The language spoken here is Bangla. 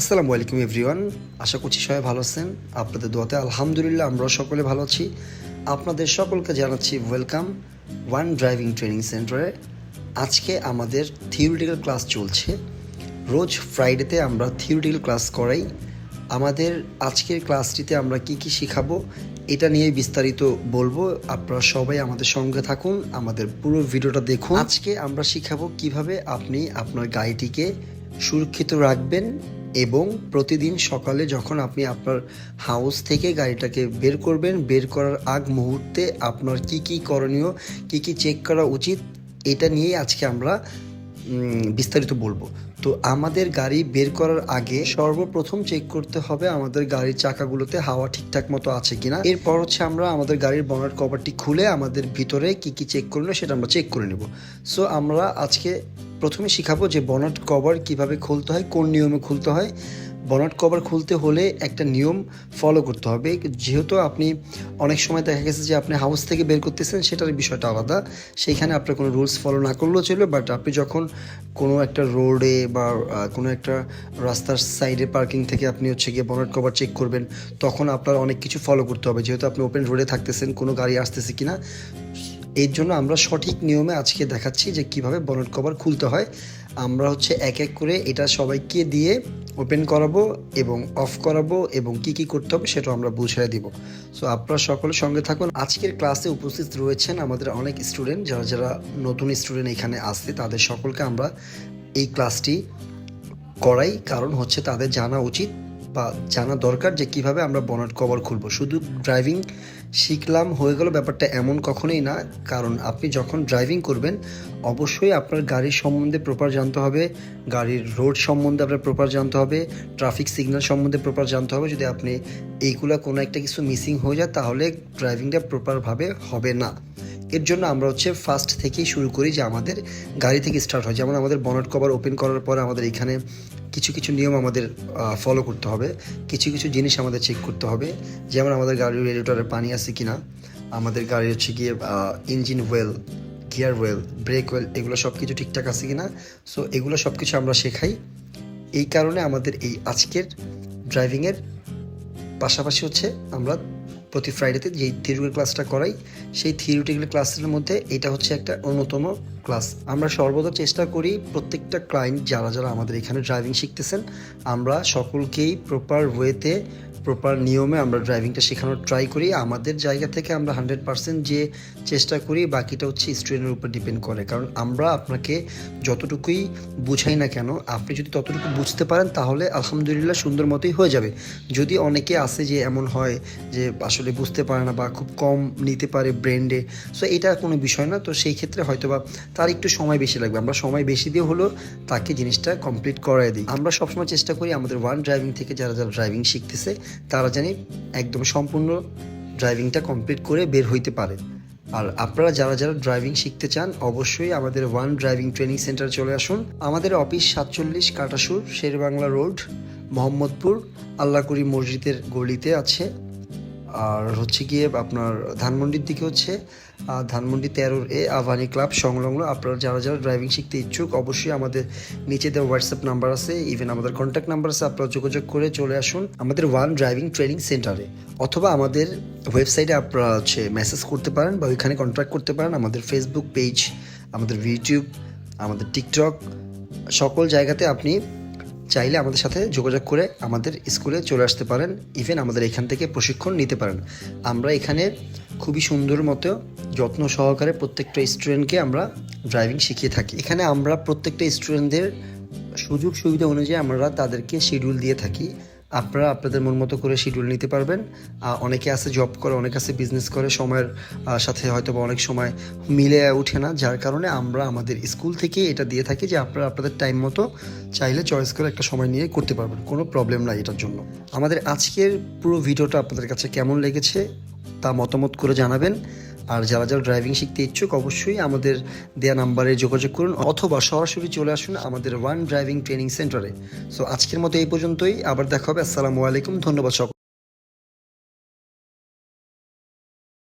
আসসালামু আলাইকুম এভরিওয়ান, আশা করছি সবাই ভালো আছেন। আপনাদের দোয়াতে আলহামদুলিল্লাহ আমরাও সকলে ভালো আছি। আপনাদের সকলকে জানাচ্ছি ওয়েলকাম ওয়ান ড্রাইভিং ট্রেনিং সেন্টারে। আজকে আমাদের থিওরিটিক্যাল ক্লাস চলছে। রোজ ফ্রাইডেতে আমরা থিওরিটিক্যাল ক্লাস করাই। আমাদের আজকের ক্লাসটিতে আমরা কি কি শেখাবো, এটা নিয়ে বিস্তারিত বলব। আপনারা সবাই আমাদের সঙ্গে থাকুন, আমাদের পুরো ভিডিওটা দেখুন। আজকে আমরা শিখাবো কীভাবে আপনি আপনার গাড়িটিকে সুরক্ষিত রাখবেন এবং প্রতিদিন সকালে যখন আপনি আপনার হাউস থেকে গাড়িটাকে বের করবেন, বের করার আগ মুহূর্তে আপনার কি কি করণীয়, কি কি চেক করা উচিত, এটা নিয়ে আজকে আমরা বিস্তারিত বলব। তো আমাদের গাড়ি বের করার আগে সর্বপ্রথম চেক করতে হবে আমাদের গাড়ির চাকাগুলোতে হাওয়া ঠিকঠাক মতো আছে কিনা। এরপর হচ্ছে আমরা আমাদের গাড়ির বনার কভারটি খুলে আমাদের ভিতরে কি কি চেক করল সেটা আমরা চেক করে নেব। সো আমরা আজকে প্রথমে শিখাবো যে বনাট কভার কীভাবে খুলতে হয়, কোন নিয়মে খুলতে হয়। বনাট কভার খুলতে হলে একটা নিয়ম ফলো করতে হবে। যেহেতু আপনি অনেক সময় দেখা গেছে যে আপনি হাউস থেকে বের করতেছেন, সেটার বিষয়টা আলাদা। সেইখানে আপনার কোনো রুলস ফলো না করলেও চলবে বাট আপনি যখন কোনো একটা রোডে বা কোনো একটা রাস্তার সাইডে পার্কিং থেকে আপনি হচ্ছে গিয়ে বনাট কভার চেক করবেন, তখন আপনার অনেক কিছু ফলো করতে হবে। যেহেতু আপনি ওপেন রোডে থাকতেছেন, কোনো গাড়ি আসতেছে কিনা এর জন্য আমরা সঠিক নিয়মে আজকে দেখাচ্ছি যে কীভাবে বনেট কভার খুলতে হয়। আমরা হচ্ছে এক এক করে এটা সবাইকে দিয়ে ওপেন করাবো এবং অফ করাবো এবং কি কি করতে হবে সেটা আমরা বুঝিয়ে দিব। সো আপনারা সকলের সঙ্গে থাকুন। আজকের ক্লাসে উপস্থিত রয়েছেন আমাদের অনেক স্টুডেন্ট যারা যারা নতুন স্টুডেন্ট এখানে আসছে, তাদের সকলকে আমরা এই ক্লাসটি করাই। কারণ হচ্ছে তাদের জানা উচিত বা জানা দরকার যে কীভাবে আমরা বনেট কভার খুলবো। শুধু ড্রাইভিং শিখলাম, হয়ে গেল ব্যাপারটা এমন কখনোই না। কারণ আপনি যখন ড্রাইভিং করবেন, অবশ্যই আপনার গাড়ির সম্বন্ধে প্রপার জানতে হবে, গাড়ির রোড সম্বন্ধে আপনার প্রপার জানতে হবে ট্রাফিক সিগন্যাল সম্বন্ধে প্রপার জানতে হবে। যদি আপনি এইগুলা কোনো একটা কিছু মিসিং হয়ে যায়, তাহলে ড্রাইভিংটা প্রপারভাবে হবে না। এর জন্য আমরা হচ্ছে ফার্স্ট থেকেই শুরু করি যে আমাদের গাড়ি থেকে স্টার্ট হয়। যেমন আমাদের বনট কভার ওপেন করার পর আমাদের এখানে কিছু কিছু নিয়ম আমাদের ফলো করতে হবে। কিছু কিছু জিনিস আমাদের চেক করতে হবে। যেমন আমাদের গাড়ির রেডিয়েটরে পানি আছে কিনা, আমাদের গাড়ি হচ্ছে গিয়ে engine oil gear oil brake oil এগুলো সব কিছু ঠিকঠাক আছে কি না সো এগুলো সব কিছু আমরা শেখাই। এই কারণে আমাদের এই আজকের ড্রাইভিংয়ের পাশাপাশি হচ্ছে আমরা প্রতি ফ্রাইডেতে যেই থিওরিটিক্যাল ক্লাসটা করাই, সেই থিওরিটিক্যাল ক্লাসের মধ্যে এটা হচ্ছে একটা অন্যতম ক্লাস আমরা সর্বদা চেষ্টা করি প্রত্যেকটা ক্লায়েন্ট যারা যারা আমাদের এখানে ড্রাইভিং শিখতেছেন, আমরা সকলকেই প্রপার ওয়েতে প্রপার নিয়মে আমরা ড্রাইভিংটা শেখানোর ট্রাই করি। আমাদের জায়গা থেকে আমরা হান্ড্রেড পার্সেন্ট যে চেষ্টা করি, বাকিটা হচ্ছে স্টুডেন্টের উপর ডিপেন্ড করে। কারণ আমরা আপনাকে যতটুকুই বুঝাই না কেন, আপনি যদি ততটুকু বুঝতে পারেন, তাহলে আলহামদুলিল্লাহ সুন্দর মতোই হয়ে যাবে। যদি অনেকে আছে যে এমন হয় যে আসলে বুঝতে পারে না বা খুব কম নিতে পারে ব্র্যান্ডে সো এটা কোনো বিষয় না। তো সেই ক্ষেত্রে হয়তো বা তার একটু সময় বেশি লাগবে। আমরা সময় বেশি দিয়ে হলেও তাকে জিনিসটা কমপ্লিট করাই দিই। আমরা সবসময় চেষ্টা করি আমাদের ওয়ান ড্রাইভিং থেকে যারা যারা ড্রাইভিং শিখতেছে তারা জানি একদম সম্পূর্ণ ড্রাইভিংটা কমপ্লিট করে বের হইতে পারে। আর আপনারা যারা যারা ড্রাইভিং শিখতে চান, অবশ্যই আমাদের ওয়ান ড্রাইভিং ট্রেনিং সেন্টার চলে আসুন। আমাদের অফিস সাতচল্লিশ কাটাসুর, শেরবাংলা রোড মোহাম্মদপুর আল্লাকুরি মসজিদের গলিতে আছে। আর হচ্ছে গিয়ে আপনার ধানমন্ডির দিকে হচ্ছে ধানমন্ডি তেরোর এ আভানি ক্লাব সংলগ্ন। আপনারা যারা যারা ড্রাইভিং শিখতে ইচ্ছুক, অবশ্যই আমাদের নিচে দেওয়া হোয়াটসঅ্যাপ নাম্বার আছে ইভেন আমাদের কন্ট্যাক্ট নাম্বার আছে, আপনারা যোগাযোগ করে চলে আসুন আমাদের ওয়ান ড্রাইভিং ট্রেনিং সেন্টারে অথবা আমাদের ওয়েবসাইটে আপনারা হচ্ছে মেসেজ করতে পারেন বা ওইখানে কন্ট্যাক্ট করতে পারেন আমাদের ফেসবুক পেজ আমাদের ইউটিউব আমাদের টিকটক সকল জায়গাতে আপনি চাইলে আমাদের সাথে যোগাযোগ করে আমাদের স্কুলে চলে আসতে পারেন ইভেন আমাদের এখান থেকে প্রশিক্ষণ নিতে পারেন। আমরা এখানে খুবই সুন্দর মতো যত্ন সহকারে প্রত্যেকটা স্টুডেন্টকে আমরা ড্রাইভিং শিখিয়ে থাকি। এখানে আমরা প্রত্যেকটা স্টুডেন্টদের সুযোগ সুবিধা অনুযায়ী আমরা তাদেরকে শিডিউল দিয়ে থাকি। আপনারা আপনাদের মন মতো করে শিডিউল নিতে পারবেন। অনেকে আছে জব করে, অনেকে আছে বিজনেস করে, সময়ের সাথে হয়তো বা অনেক সময় মিলে ওঠে না। যার কারণে আমরা আমাদের স্কুল থেকে এটা দিয়ে থাকি যে আপনারা আপনাদের টাইম মতো চাইলে চয়েস করে একটা সময় নিয়ে করতে পারবেন। কোনো প্রবলেম নাই এটার জন্য। আমাদের আজকের পুরো ভিডিওটা আপনাদের কাছে কেমন লেগেছে তা মতামত করে জানাবেন। আর যারা যারা ড্রাইভিং শিখতে ইচ্ছুক, অবশ্যই আমাদের দেয়া নাম্বারে যোগাযোগ করুন অথবা সরাসরি চলে আসুন আমাদের ওয়ান ড্রাইভিং ট্রেনিং সেন্টারে সো আজকের মতো এই পর্যন্তই। আবার দেখা হবে। আসসালামু আলাইকুম। ধন্যবাদ সকল